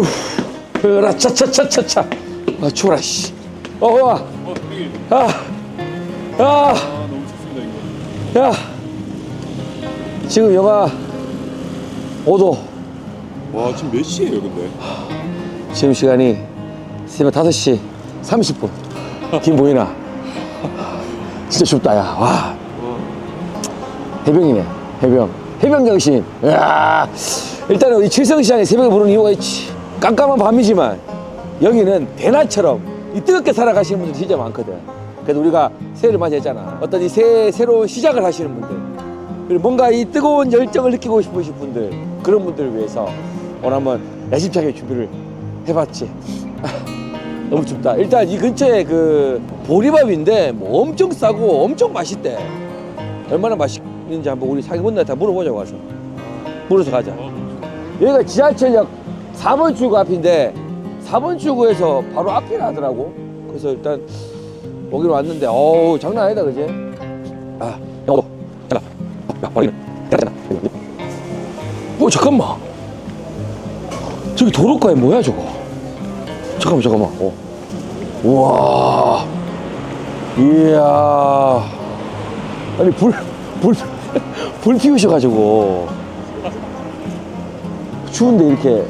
후, 으라 차차차차차. 아 추워라 씨. 어 와. 어. 아, 아, 아, 너무 좋습니다, 이거. 야. 지금 영하 5도. 와, 지금 몇 시예요, 근데? 지금 시간이 새벽 5시 30분. 김 보이나? 진짜 춥다, 야. 와. 해병이네, 해병. 해병 정신. 야 일단은 이 칠성시장에 새벽에 부르는 이유가 있지. 깜깜한 밤이지만 여기는 대낮처럼 이 뜨겁게 살아가시는 분들이 진짜 많거든. 그래도 우리가 새해를 맞이했잖아. 어떤 이 새, 새로운 시작을 하시는 분들. 그리고 뭔가 이 뜨거운 열정을 느끼고 싶으신 분들. 그런 분들을 위해서 오늘 한번 야심차게 준비를 해봤지. 너무 춥다. 일단 이 근처에 그 보리밥인데 뭐 엄청 싸고 엄청 맛있대. 얼마나 맛있는지 한번 우리 사기분들 다 물어보자고 와서. 물어서 가자. 어, 여기가 지하철역 4번 출구 앞인데 4번 출구에서 바로 앞이라 하더라고. 그래서 일단 오기로 왔는데 어우 장난 아니다 그지? 아 여보 잠깐 야 버리네. 잠깐 어 잠깐만. 저기 도로가에 뭐야 저거? 잠깐만 잠깐만. 어. 우와. 이야. 아니 불 불 불 피우셔가지고. 추운데 이렇게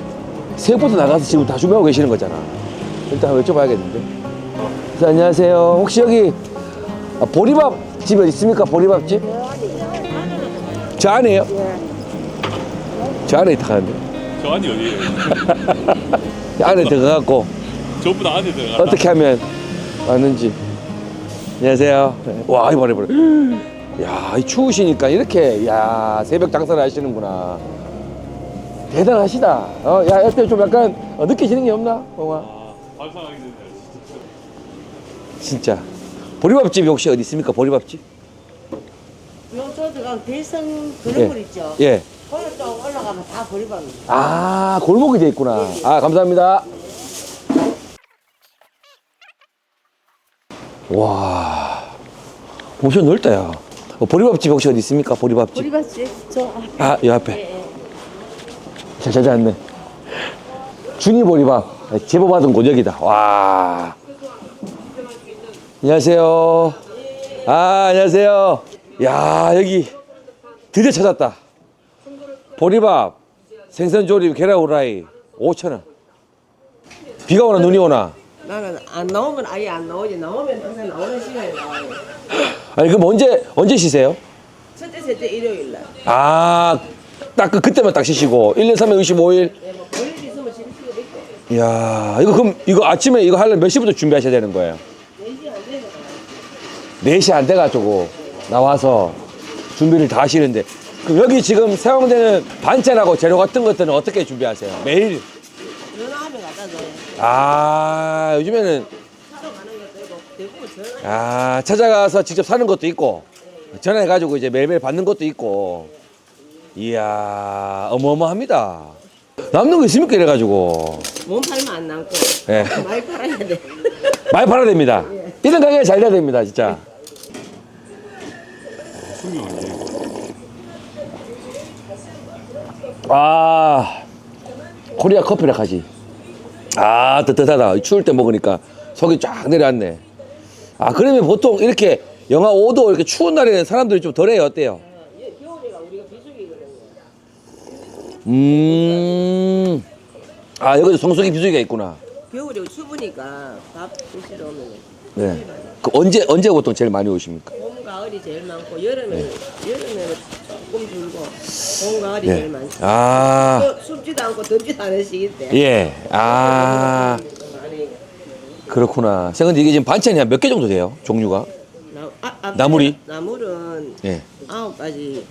새부터 나가서 지금 다 준비하고 계시는 거잖아. 일단 한번 여쭤봐야겠는데. 그래서 안녕하세요. 혹시 여기 아, 보리밥 집 어디 있습니까? 보리밥 집? 저 안에요? 저 안에 있다 가는데. 저 안이 어디예요? 안에 들어가갖고 전부 다 안에 들어가. 어떻게 하면 왔는지. 안녕하세요. 와, 이봐라, 이봐라. 야, 이 추우시니까 이렇게, 야, 새벽 장사를 하시는구나. 대단하시다. 어, 야, 이때 좀 약간 어, 느끼시는 게 없나? 엉아 아, 발상하게 되네요, 진짜. 진짜. 보리밥집이 혹시 어디 있습니까? 보리밥집? 요 저도가 대성 그런 물 있죠. 예. 거기 좀 올라가면 다 버리방입니다. 아, 골목이 돼 있구나. 아, 감사합니다. 와. 엄청 넓다, 야. 어, 보리밥집 혹시 어디 있습니까? 보리밥집. 버리봤지? 저 앞에. 아, 이 앞에. 예, 예. 잘 찾아왔네. 준이 보리밥. 제보 받은 곳 여기다. 와. 안녕하세요. 아, 안녕하세요. 야, 여기 드디어 찾았다. 보리밥, 생선조림, 계란 후라이 5천 원. 비가 오나 눈이 오나? 나는 안 나오면 아예 안 나오지. 나오면 항상 나오는 시간에 나와요. 아니 그럼 언제 언제 쉬세요? 첫째, 셋째 일요일 날. 아, 딱 그, 그때만 딱 쉬시고 1년 365일. 예, 뭐 볼일 있으면 쉴 수도 있고. 이야, 이거 그럼 이거 아침에 이거 하려면 몇 시부터 준비하셔야 되는 거예요? 4시 안 되면 4시 안 돼가지고 나와서 준비를 다 하시는데 그럼 여기 지금 사용되는 반찬하고 재료 같은 것들은 어떻게 준비하세요? 매일? 전화하면 갖다 줘요. 아 요즘에는 사러 가는 것도 있고 대부분 전화. 아 찾아가서 직접 사는 것도 있고 전화해가지고 이제 매일매일 받는 것도 있고 이야 어마어마합니다 남는 거 있습니까 이래가지고 몸 팔면 안 남고. 예. 많이 팔아야 돼. 많이 팔아야 됩니다 이런 가게가 잘 돼야 됩니다 진짜. 아 코리아 커피라 하지 아 뜨뜻하다 추울 때 먹으니까 속이 쫙 내려앉네 아 그러면 보통 이렇게 영하 5도 이렇게 추운 날에는 사람들이 좀 덜해요 어때요? 예, 겨울이가 우리가 비수기거든요. 음. 아, 여기도 성수기 비수기가 있구나. 겨울이 추우니까 밥 드시러 오면 네. 그 언제, 언제 보통 제일 많이 오십니까? 봄, 가을이 제일 많고 여름에 여름에 조금 줄고 봄, 가을이 네. 제일 많죠. 아, 또 춥지도 않고 덥지도 않은 시기 때. 예. 아, 많이 그렇구나. 근데 이게 지금 반찬이 한 몇 개 정도 돼요? 종류가? 나, 아, 아, 나물이? 나물은 예. 아홉 가지,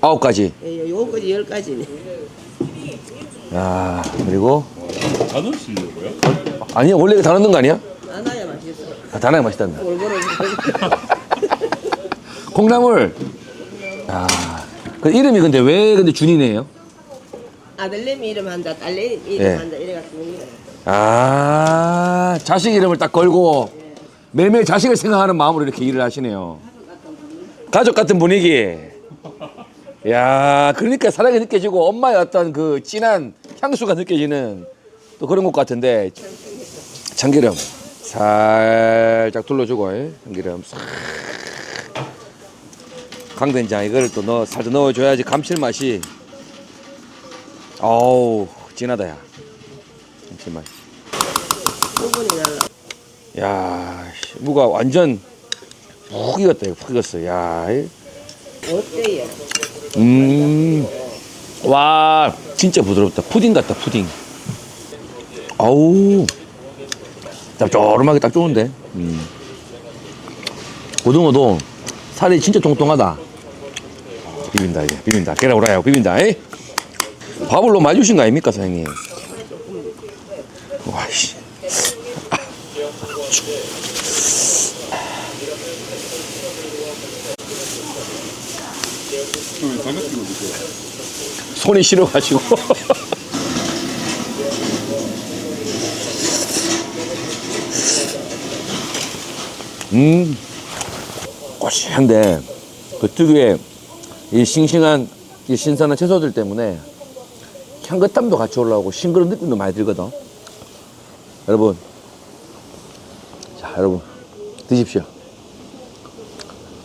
아홉 가지. 예, 요거까지 열 가지네. 아, 그리고, 다 넣으시려고요? 아니요, 원래 이거 다 넣는 거 아니야? 안아야 맛있어. 아, 다 넣어야 맛있단다. 골고루. 콩나물. 아, 그 이름이 근데 왜 근데 준이네요? 아들내미 이름 한다, 딸내미 이름 예. 한다 이래가지고 있는 아, 자식 이름을 딱 걸고 매일매일 자식을 생각하는 마음으로 이렇게 일을 하시네요. 가족 같은 분위기. 야, 그러니까 사랑이 느껴지고 엄마의 어떤 그 진한 향수가 느껴지는 또 그런 것 같은데 참기름 살짝 둘러주고 예? 참기름 싹 강된장 이거를 또 넣어 살짝 넣어줘야지 감칠맛이 어우 진하다 야 감칠맛. 야 씨, 무가 완전 푹 익었다 이거 푹 익었어 야 이. 어때요? 음, 와, 진짜 부드럽다. 푸딩 같다, 푸딩. 아우, 짭조름하게 딱 좋은데. 음. 고등어도 살이 진짜 통통하다. 비빈다, 이제. 비빈다. 계란후라이 비빈다, 에 밥을 너무 많이 주신 거 아닙니까, 사장님? 와, 씨. 손이 시려가지고. 음, 고시한데 그 특유의 이 싱싱한 이 신선한 채소들 때문에 향긋함도 같이 올라오고 싱그러운 느낌도 많이 들거든. 여러분, 자 여러분 드십시오.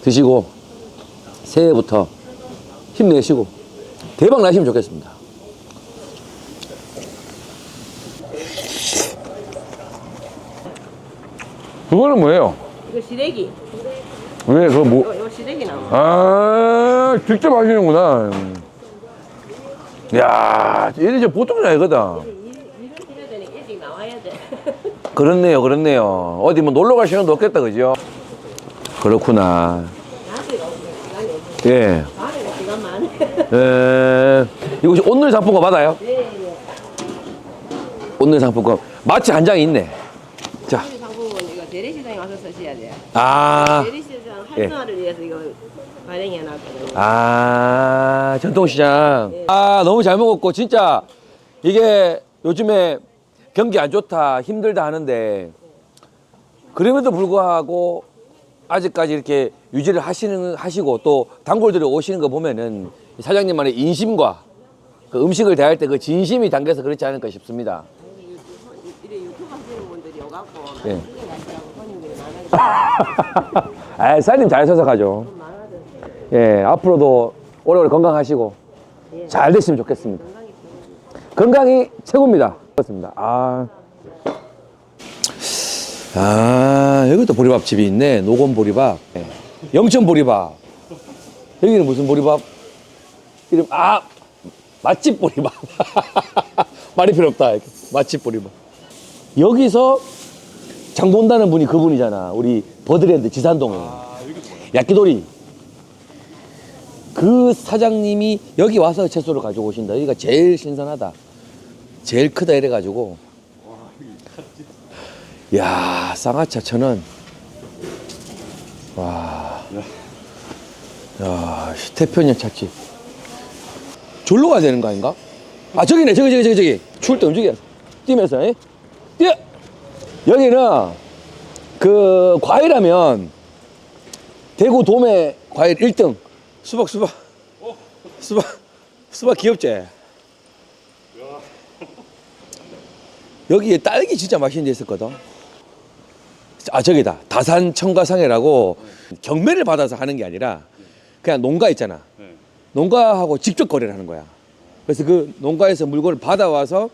드시고 새해부터 힘내시고 대박 나시면 좋겠습니다. 그거는 뭐예요? 이거 시래기. 왜 그거 뭐? 이거, 이거 시래기 나와. 아 직접 하시는구나. 야, 저 보통이 아니거든. 일을 해야 되니 일찍 나와야 돼. 그렇네요, 그렇네요. 어디 뭐 놀러 갈 시간도 없겠다, 그죠? 그렇구나. 낮 에. 예. 이거 오늘 상품권 받아요? 네, 네. 오늘 상품권. 마치 한 장이 있네. 자, 이 상품은 이거 재래시장에 와서 쓰셔야 돼요. 아, 재래시장 활성화를 위해서 이거 발행해 놨거든요. 아, 전통시장. 아, 너무 잘 먹었고, 진짜 이게 요즘에 경기 안 좋다, 힘들다 하는데, 그럼에도 불구하고 아직까지 이렇게 유지를 하시는, 하시고 또 단골들이 오시는 거 보면은 사장님만의 인심과 그 음식을 대할 때 그 진심이 담겨서 그렇지 않을까 싶습니다. 예. 아, 사장님 잘 서서 가죠. 예, 앞으로도 오래오래 건강하시고 예. 잘 됐으면 좋겠습니다. 건강이 최고입니다. 그렇습니다. 아. 아, 여기도 보리밥집이 있네. 노건 보리밥. 네. 영천 보리밥. 여기는 무슨 보리밥? 이름, 아! 맛집 보리밥. 말이 필요 없다. 이렇게. 맛집 보리밥. 여기서 장 본다는 분이 그분이잖아. 우리 버드랜드 지산동에. 야끼도리. 그 사장님이 여기 와서 채소를 가지고 오신다. 여기가 제일 신선하다. 제일 크다 이래가지고. 야 쌍화차 천원. 와. 야, 씨, 태평양 찻집. 졸로 가야 되는 거 아닌가? 아, 저기네, 저기, 저기, 저기, 저기. 추울 때 움직여. 뛰면서, 에? 뛰어! 여기는, 그, 과일하면, 대구 도매 과일 1등. 수박, 수박. 수박, 수박 귀엽지? 여기에 딸기 진짜 맛있는 데 있었거든. 아, 저기다. 다산 청가상회라고 경매를 받아서 하는 게 아니라 그냥 농가 있잖아. 네. 농가하고 직접 거래를 하는 거야. 그래서 그 농가에서 물건을 받아와서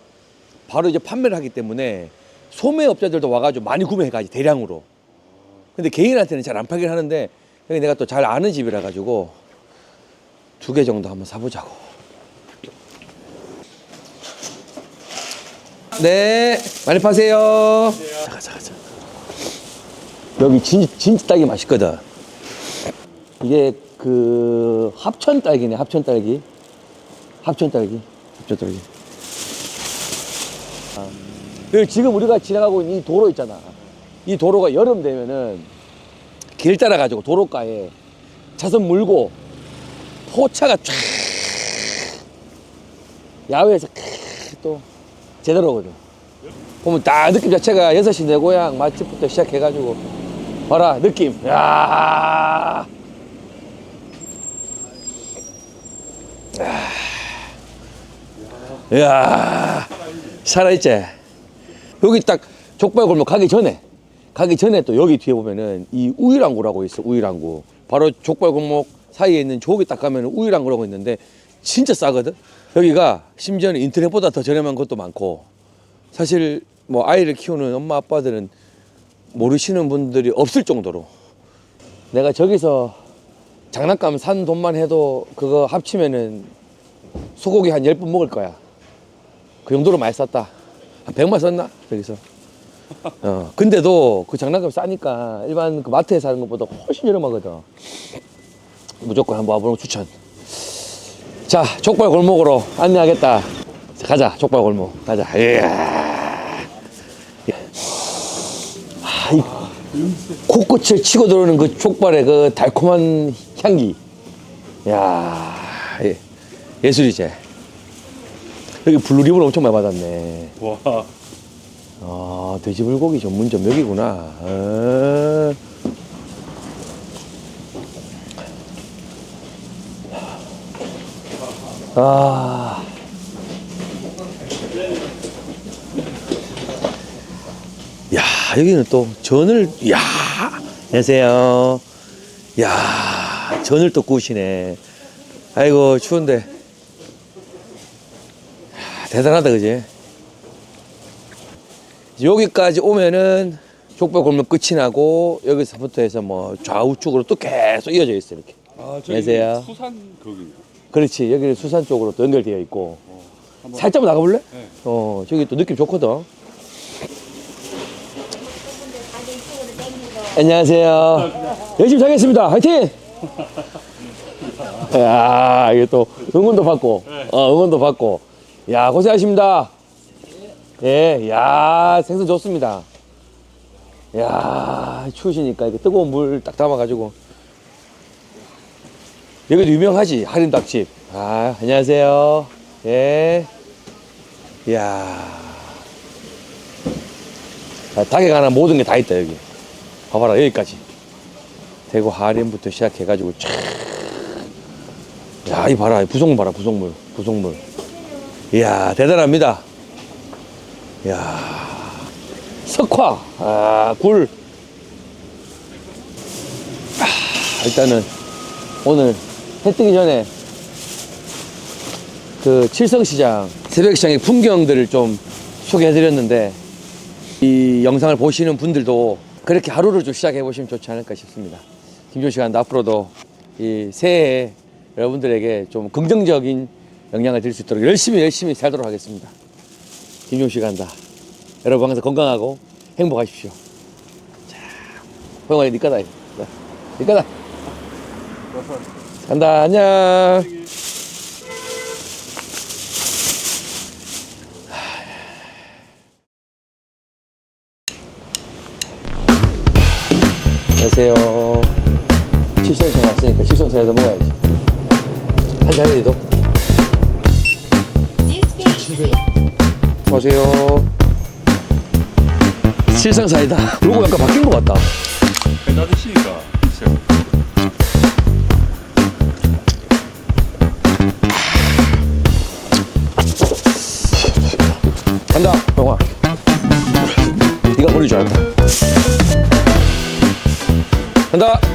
바로 이제 판매를 하기 때문에 소매업자들도 와가지고 많이 구매해가지 대량으로. 근데 개인한테는 잘 안 팔긴 하는데 내가 또 잘 아는 집이라 가지고 두 개 정도 한번 사보자고. 네, 많이 파세요. 자, 가자, 가자. 여기 진, 진짜 딸기 맛있거든. 이게 그 합천 딸기네, 합천 딸기. 합천 딸기, 합천 딸기. 아, 여기 지금 우리가 지나가고 있는 이 도로 있잖아. 이 도로가 여름 되면은 길 따라 가지고 도로가에 차선 물고 포차가 쫙 야외에서 또 제대로거든. 보면 딱 느낌 자체가 6시 내 고향 맛집부터 시작해가지고 봐라 느낌. 야. 야. 살아있지? 여기 딱 족발 골목 가기 전에 가기 전에 또 여기 뒤에 보면은 이 우일항구라고 있어 우일항구 바로 족발 골목 사이에 있는 저기 딱 가면 우일항구라고 있는데 진짜 싸거든 여기가 심지어는 인터넷보다 더 저렴한 것도 많고 사실 뭐 아이를 키우는 엄마 아빠들은 모르시는 분들이 없을 정도로 내가 저기서 장난감 산 돈만 해도 그거 합치면은 소고기 한 10분 먹을 거야. 그 정도로 많이 쌌다. 한 100만 썼나? 저기서. 어 근데도 그 장난감 싸니까 일반 그 마트에 사는 것보다 훨씬 저렴하거든. 무조건 한번 와보는 거 추천. 자 족발 골목으로 안내하겠다. 가자 족발 골목. 가자. 이야 아, 이 코끝을 치고 들어오는 그 족발의 그 달콤한 향기 야 예, 예술이지 여기 블루립을 엄청 많이 받았네 와. 아, 돼지불고기 전문점 여기구나. 아. 아. 야, 여기는 또 전을, 야, 안녕하세요. 야, 전을 또 구우시네. 아이고, 추운데. 야, 대단하다, 그지? 여기까지 오면은 족발 골목 끝이 나고 여기서부터 해서 뭐 좌우측으로 또 계속 이어져 있어 이렇게. 아, 저기 안녕하세요. 수산 거기. 그렇지 여기는 수산 쪽으로 또 연결되어 있고. 한번- 살짝만 나가볼래? 네. 어 저기 또 느낌 좋거든. 안녕하세요. 열심히 살겠습니다. 화이팅! 야 이게 또 응원도 받고, 어 응원도 받고. 야 고생하십니다. 예, 야 생선 좋습니다. 야 추우시니까 이렇게 뜨거운 물 딱 담아가지고. 여기도 유명하지 할인 닭집. 아 안녕하세요. 예. 이야. 아, 닭에 관한 모든 게 다 있다 여기. 봐봐라 여기까지. 대구 할인부터 시작해가지고 쫙. 야, 이 봐라 부속물 봐라 부속물 부속물. 이야 대단합니다. 이야 석화 아, 굴. 아, 일단은 오늘 해 뜨기 전에 그 칠성시장 새벽시장의 풍경들을 좀 소개해드렸는데 이 영상을 보시는 분들도 그렇게 하루를 좀 시작해 보시면 좋지 않을까 싶습니다. 김조 시간 앞으로도 이 새해 여러분들에게 좀 긍정적인 영향을 드릴 수 있도록 열심히 열심히 살도록 하겠습니다. 김종 시간다. 여러분 항상 건강하고 행복하십시오. 자, 호영아 니 거다. 니 거다. 간다. 안녕. 안녕하세요. 칠성사에서 먹어야지. 한 잔이라도. 안녕하세요. 칠성사이다. 로고 약간 바뀐 것 같다. 배 닫으시니까. 진짜. 간다, 영화. 네가 버릴 줄 알았다. 간다.